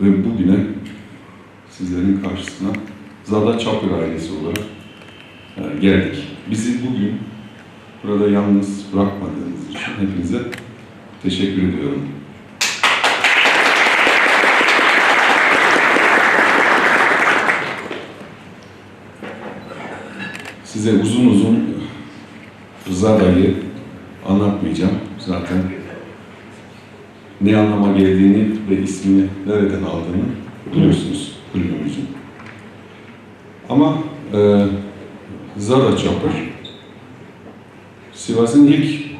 ve bugüne sizlerin karşısına Zada Çapır ailesi olarak e, geldik. Bizi bugün burada yalnız bırakmadığınız için hepinize teşekkür ediyorum. Size uzun uzun Zada'yı anlatmayacağım. Zaten ne anlama geldiğini ve ismini nereden aldığını biliyorsunuz kulübümüzün. Ama e, Zada Çapır Sivas'ın ilk e,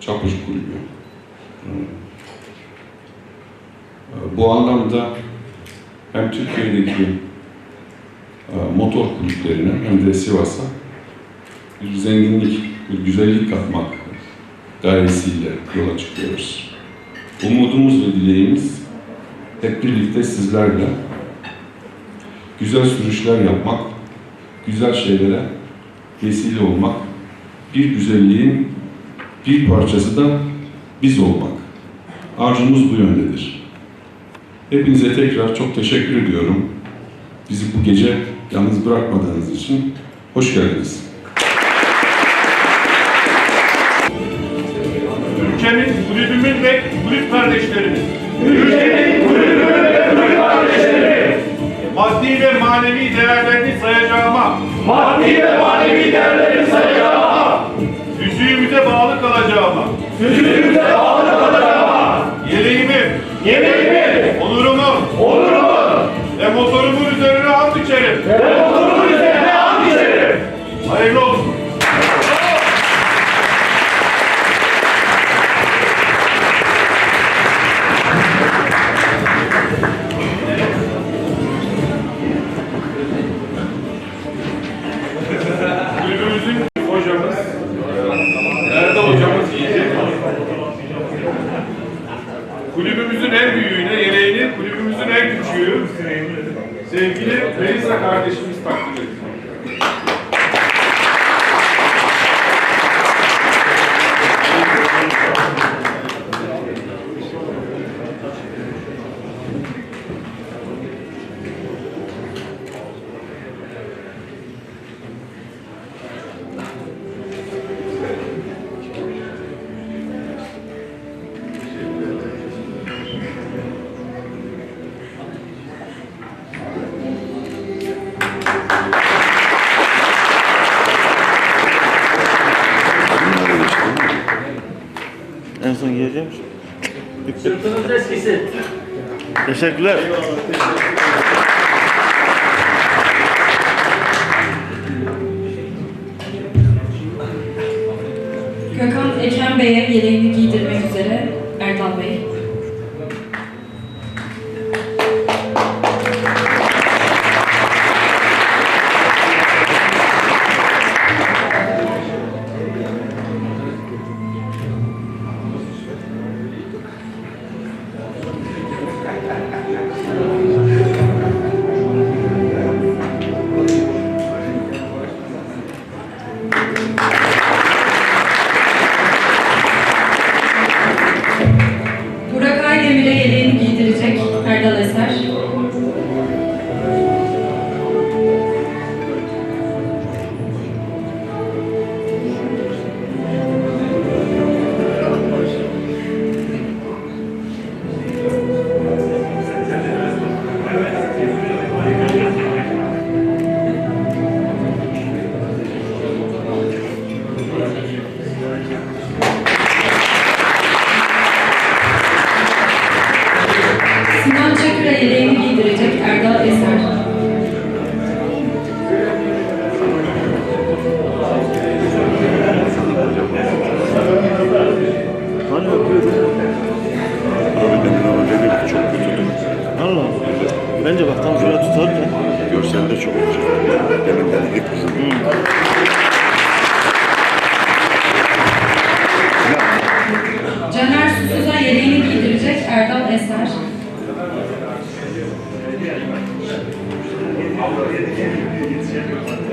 çapır kulübü. E, bu anlamda hem Türkiye'deki e, motor kulüplerine hem de Sivas'a bir zenginlik, bir güzellik katmak gayesiyle yola çıkıyoruz. Umudumuz ve dileğimiz hep birlikte sizlerle güzel sürüşler yapmak, güzel şeylere vesile olmak, bir güzelliğin bir parçası da biz olmak. Arzumuz bu yöndedir. Hepinize tekrar çok teşekkür ediyorum. Bizi bu gece yalnız bırakmadığınız için hoş geldiniz. Kardeşlerimiz. Ülkenin kulübü ve kulüp kardeşleri, Maddi ve manevi değerlerini sayacağıma, maddi ve manevi değerleri sayacağıma, yüzüğümüze bağlı kalacağıma, yüzüğümüze bağlı kalacağıma, yeleğimi, yemeğimi, onurumu onurumu ve motorumun üzerine ant içerim. ve motorumun üzerine ant içerim. Hayırlı olsun. Sevgili Melisa kardeşimiz takdim ediyor. En son giyeceğim. Sırtınız eskisi. Teşekkürler. Gökhan Eken Bey'e yeleğini giydirmek üzere Erdal Bey. Çakır'a yeleğini giydirecek Erdal Eser. Hani ama çok kötüydü. Allah. Bence bak tam şöyle tutar ya. Görsel de çok güzel. Demin denedik bizim. Caner Susuz'a yeleğini giydirecek Erdal Eser. Thank you.